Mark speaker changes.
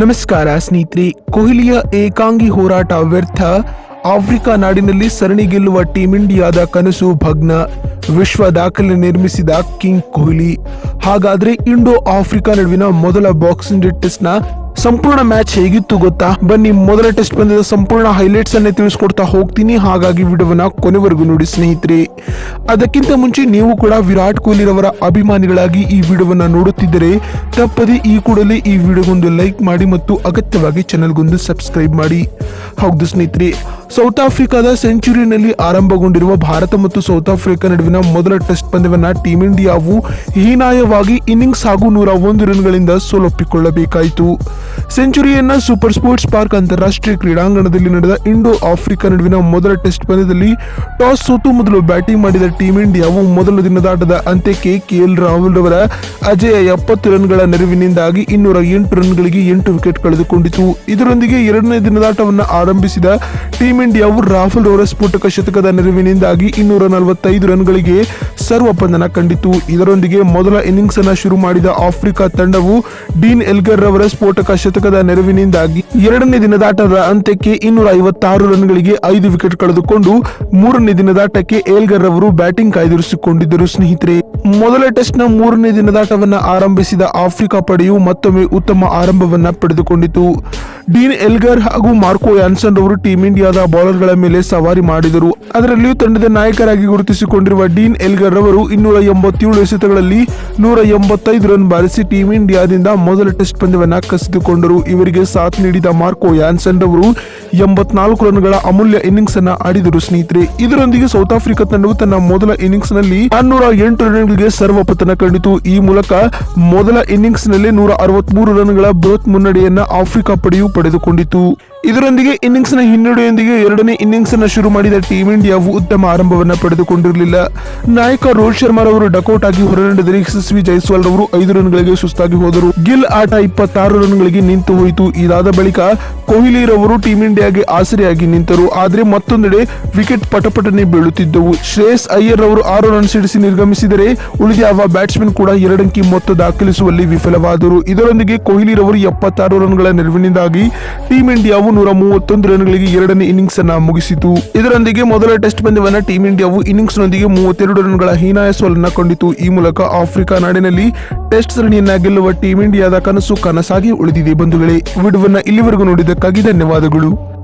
Speaker 1: ನಮಸ್ಕಾರ ಸ್ನೇಹಿತರೆ, ಕೊಹ್ಲಿಯ ಏಕಾಂಗಿ ಹೋರಾಟ ವ್ಯರ್ಥ. ಆಫ್ರಿಕಾ ನಾಡಿನಲ್ಲಿ ಸರಣಿ ಗೆಲ್ಲುವ ಟೀಂ ಇಂಡಿಯಾದ ಕನಸು, ಭಗ್ನ. ವಿಶ್ವ ದಾಖಲೆ ನಿರ್ಮಿಸಿದ ಕಿಂಗ್ ಕೊಹ್ಲಿ. ಹಾಗಾದ್ರೆ ಇಂಡೋ ಆಫ್ರಿಕಾ ನಡುವಿನ ಮೊದಲ ಬಾಕ್ಸಿಂಗ್ ಡೇ ಟೆಸ್ಟ್ನ ಸಂಪೂರ್ಣ ಮ್ಯಾಚ್ ಹೇಗಿತ್ತು ಗೊತ್ತಾ? ಬನ್ನಿ, ಮೊದಲ ಟೆಸ್ಟ್ ಪಂದ್ಯದ ಸಂಪೂರ್ಣ ಹೈಲೈಟ್ಸ್ ಅನ್ನೇ ತಿಳಿಸ್ಕೊಡ್ತಾ ಹೋಗ್ತೀನಿ. ಹಾಗಾಗಿ ವಿಡಿಯೋವನ್ನ ಕೊನೆವರೆಗೂ ನೋಡಿ ಸ್ನೇಹಿತರೆ. ಅದಕ್ಕಿಂತ ಮುಂಚೆ ನೀವು ಕೂಡ ವಿರಾಟ್ ಕೊಹ್ಲಿರವರ ಅಭಿಮಾನಿಗಳಾಗಿ ಈ ವಿಡಿಯೋವನ್ನ ನೋಡುತ್ತಿದ್ದರೆ, ತಪ್ಪದೆ ಈ ಕೂಡಲೇ ಈ ವಿಡಿಯೋಗೊಂದು ಲೈಕ್ ಮಾಡಿ ಮತ್ತು ಅಗತ್ಯವಾಗಿ ಚಾನೆಲ್ಗೊಂದು ಸಬ್ಸ್ಕ್ರೈಬ್ ಮಾಡಿ. ಹೌದು ಸ್ನೇಹಿತರೆ ಸೌತ್ ಆಫ್ರಿಕಾದ ಸೆಂಚುರಿನಲ್ಲಿ ಆರಂಭಗೊಂಡಿರುವ ಭಾರತ ಮತ್ತು ಸೌತ್ ಆಫ್ರಿಕಾ ನಡುವಿನ ಮೊದಲ ಟೆಸ್ಟ್ ಪಂದ್ಯವನ್ನು ಟೀಂ ಇಂಡಿಯಾವು ಹೀನಾಯವಾಗಿ ಇನ್ನಿಂಗ್ಸ್ ಹಾಗೂ ನೂರ ಒಂದು ರನ್ಗಳಿಂದ ಸೋಲೊಪ್ಪಿಕೊಳ್ಳಬೇಕಾಯಿತು. ಸೆಂಚುರಿಯನ್ನ ಸೂಪರ್ ಸ್ಪೋರ್ಟ್ಸ್ ಪಾರ್ಕ್ ಅಂತಾರಾಷ್ಟ್ರೀಯ ಕ್ರೀಡಾಂಗಣದಲ್ಲಿ ನಡೆದ ಇಂಡೋ ಆಫ್ರಿಕಾ ನಡುವಿನ ಮೊದಲ ಟೆಸ್ಟ್ ಪಂದ್ಯದಲ್ಲಿ ಟಾಸ್ ಸೋತು ಮೊದಲು ಬ್ಯಾಟಿಂಗ್ ಮಾಡಿದ ಟೀಂ ಇಂಡಿಯಾವು ಮೊದಲ ದಿನದಾಟದ ಅಂತ್ಯಕ್ಕೆ ಕೆಎಲ್ ರಾಹುಲ್ ರವರ ಅಜಯ ಎಪ್ಪತ್ತು ರನ್ಗಳ ನೆರವಿನಿಂದಾಗಿ ಇನ್ನೂರ ಎಂಟು ರನ್ಗಳಿಗೆ ಎಂಟು ವಿಕೆಟ್ ಕಳೆದುಕೊಂಡಿತು. ಇದರೊಂದಿಗೆ ಎರಡನೇ ದಿನದಾಟವನ್ನು ಆರಂಭಿಸಿದ ಟೀಂ ಇಂಡಿಯಾವು ರಾಫೆಲ್ ರವರ ಸ್ಫೋಟಕ ಶತಕದ ನೆರವಿನಿಂದಾಗಿ ಇನ್ನೂರ ನಲವತ್ತೈದು ರನ್ಗಳಿಗೆ ಸರ್ವಪಂದನ ಕಂಡಿತು ಇದರೊಂದಿಗೆ ಮೊದಲ ಇನ್ನಿಂಗ್ಸ್ ಅನ್ನ ಶುರು ಮಾಡಿದ ಆಫ್ರಿಕಾ ತಂಡವು ಡೀನ್ ಎಲ್ಗರ್ ರವರ ಸ್ಫೋಟಕ ಶತಕದ ನೆರವಿನಿಂದಾಗಿ ಎರಡನೇ ದಿನದಾಟದ ಅಂತ್ಯಕ್ಕೆ ಇನ್ನೂರ ಐವತ್ತಾರು ರನ್ಗಳಿಗೆ ಐದು ವಿಕೆಟ್ ಕಳೆದುಕೊಂಡು ಮೂರನೇ ದಿನದಾಟಕ್ಕೆ ಎಲ್ಗರ್ ಅವರು ಬ್ಯಾಟಿಂಗ್ ಕಾಯ್ದಿರಿಸಿಕೊಂಡಿದ್ದರು. ಸ್ನೇಹಿತರೆ ಮೊದಲ ಟೆಸ್ಟ್ನ ಮೂರನೇ ದಿನದಾಟವನ್ನು ಆರಂಭಿಸಿದ ಆಫ್ರಿಕಾ ಪಡೆಯು ಮತ್ತೊಮ್ಮೆ ಉತ್ತಮ ಆರಂಭವನ್ನು ಪಡೆದುಕೊಂಡಿತು. ಡೀನ್ ಎಲ್ಗರ್ ಹಾಗೂ ಮಾರ್ಕೋ ಯಾನ್ಸನ್ ಅವರು ಟೀಂ ಇಂಡಿಯಾದ ಬೌಲರ್ಗಳ ಮೇಲೆ ಸವಾರಿ ಮಾಡಿದರು. ಅದರಲ್ಲಿಯೂ ತಂಡದ ನಾಯಕರಾಗಿ ಗುರುತಿಸಿಕೊಂಡಿರುವ ಡೀನ್ ಎಲ್ಗರ್ ಅವರು ಇನ್ನೂರ ಎಂಬತ್ತೇಳು ಎಸೆತಗಳಲ್ಲಿ ನೂರ ಎಂಬತ್ತೈದು ರನ್ ಬಾರಿಸಿ ಟೀಂ ಇಂಡಿಯಾದಿಂದ ಮೊದಲ ಟೆಸ್ಟ್ ಪಂದ್ಯವನ್ನು ಕಸಿದುಕೊಂಡರು. ಇವರಿಗೆ ಸಾಥ್ ನೀಡಿದ ಮಾರ್ಕೋ ಯಾನ್ಸನ್ ಅವರು ಎಂಬತ್ನಾಲ್ಕು ರನ್ಗಳ ಅಮೂಲ್ಯ ಇನ್ನಿಂಗ್ಸ್ ಅನ್ನ ಆಡಿದರು. ಸ್ನೇಹಿತರೆ, ಇದರೊಂದಿಗೆ ಸೌತ್ ಆಫ್ರಿಕಾ ತಂಡವು ತನ್ನ ಮೊದಲ ಇನ್ನಿಂಗ್ಸ್ನಲ್ಲಿ ನಾನ್ನೂರ ಎಂಟು ರನ್ಗಳಿಗೆ ಸರ್ವಪತನ ಕಂಡಿತು ಈ ಮೂಲಕ ಮೊದಲ ಇನ್ನಿಂಗ್ಸ್ನಲ್ಲಿ ನೂರ ಅರವತ್ಮೂರು ರನ್ಗಳ ಬೃಹತ್ ಮುನ್ನಡೆಯನ್ನ ಆಫ್ರಿಕಾ ಪಡೆಯು ಪಡೆದುಕೊಂಡಿತು. ಇದರೊಂದಿಗೆ ಇನ್ನಿಂಗ್ಸ್ನ ಹಿನ್ನಡೆಯೊಂದಿಗೆ ಎರಡನೇ ಇನ್ನಿಂಗ್ಸ್ ಅನ್ನು ಶುರು ಮಾಡಿದ ಟೀಂ ಇಂಡಿಯಾವು ಉತ್ತಮ ಆರಂಭವನ್ನು ಪಡೆದುಕೊಂಡಿರಲಿಲ್ಲ. ನಾಯಕ ರೋಹಿತ್ ಶರ್ಮಾ ಅವರು ಡಕೌಟ್ ಆಗಿ ಹೊರನಡೆದರೆ ಯಶಸ್ವಿ ಜೈಸ್ವಾಲ್ ಅವರು ಐದು ರನ್ಗಳಿಗೆ ಸುಸ್ತಾಗಿ ಹೋದರು. ಗಿಲ್ ಆಟ ಇಪ್ಪತ್ತಾರು ರನ್ಗಳಿಗೆ ನಿಂತು ಹೋಯಿತು. ಇದಾದ ಬಳಿಕ ಕೊಹ್ಲಿ ರವರು ಟೀಂ ಇಂಡಿಯಾಗೆ ಆಸರೆಯಾಗಿ ನಿಂತರು. ಆದರೆ ಮತ್ತೊಂದೆಡೆ ವಿಕೆಟ್ ಪಟಪಟನೆ ಬೀಳುತ್ತಿದ್ದವು. ಶ್ರೇಯಸ್ ಅಯ್ಯರ್ ಅವರು ಆರು ರನ್ ಸಿಡಿಸಿ ನಿರ್ಗಮಿಸಿದರೆ ಉಳಿದ ಬ್ಯಾಟ್ಸ್ಮನ್ ಕೂಡ ಎರಡಂಕಿ ಮೊತ್ತ ದಾಖಲಿಸುವಲ್ಲಿ ವಿಫಲವಾದರು. ಇದರೊಂದಿಗೆ ಕೊಹ್ಲಿ ರವರು ಎಪ್ಪತ್ತಾರು ರನ್ಗಳ ನೆರವಿನಿಂದಾಗಿ ಟೀಂ ಇಂಡಿಯಾವು ನೂರ ಮೂವತ್ತೊಂದು ರನ್ಗಳಿಗೆ ಎರಡನೇ ಇನ್ನಿಂಗ್ಸ್ ಅನ್ನ ಮುಗಿಸಿತು. ಇದರೊಂದಿಗೆ ಮೊದಲ ಟೆಸ್ಟ್ ಪಂದ್ಯವನ್ನ ಟೀಂ ಇಂಡಿಯಾವು ಇನ್ನಿಂಗ್ಸ್ ನೊಂದಿಗೆ ಮೂವತ್ತೆರಡು ರನ್ಗಳ ಹೀನಾಯ ಸೋಲನ್ನ ಕಂಡಿತು. ಈ ಮೂಲಕ ಆಫ್ರಿಕಾ ನಾಡಿನಲ್ಲಿ ಟೆಸ್ಟ್ ಸರಣಿಯನ್ನ ಗೆಲ್ಲುವ ಟೀಂ ಇಂಡಿಯಾದ ಕನಸು ಕನಸಾಗಿ ಉಳಿದಿದೆ ಬಂಧುಗಳೇ. ವಿಡಿಯೋವನ್ನ ಇಲ್ಲಿವರೆಗೂ ನೋಡಿದ್ದಕ್ಕಾಗಿ ಧನ್ಯವಾದಗಳು.